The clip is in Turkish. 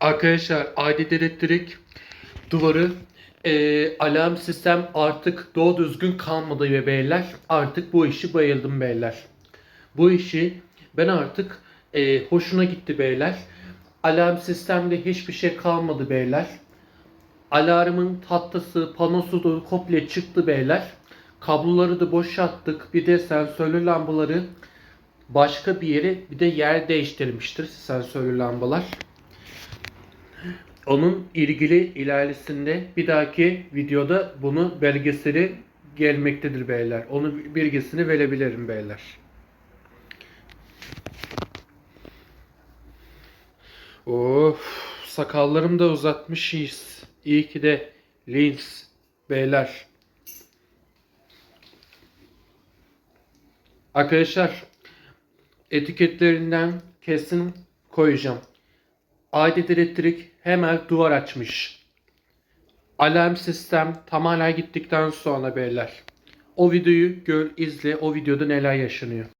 Arkadaşlar adet elektrik duvarı eee, alarm sistem artık doğru düzgün kalmadı ve beyler artık bu işi bayıldım beyler. Bu işi ben artık eee, hoşuna gitti beyler. Alarm sistemde hiçbir şey kalmadı beyler. Alarmın tahtası, panosu da komple çıktı beyler. Kabloları da boşalttık. Bir de sensörlü lambaları başka bir yere bir de yer değiştirmiştir sensörlü lambalar. Onun ilgili ilerisinde bir dahaki videoda bunu belgeseli gelmektedir beyler. Onun bilgisini verebilirim beyler. Of, sakallarımı da uzatmışız. İyi ki de lins beyler. Arkadaşlar etiketlerinden kesin koyacağım. Adet elektrik hemen duvar açmış. Alarm sistem tamamen gittikten sonra beyler. O videoyu gör izle o videoda neler yaşanıyor.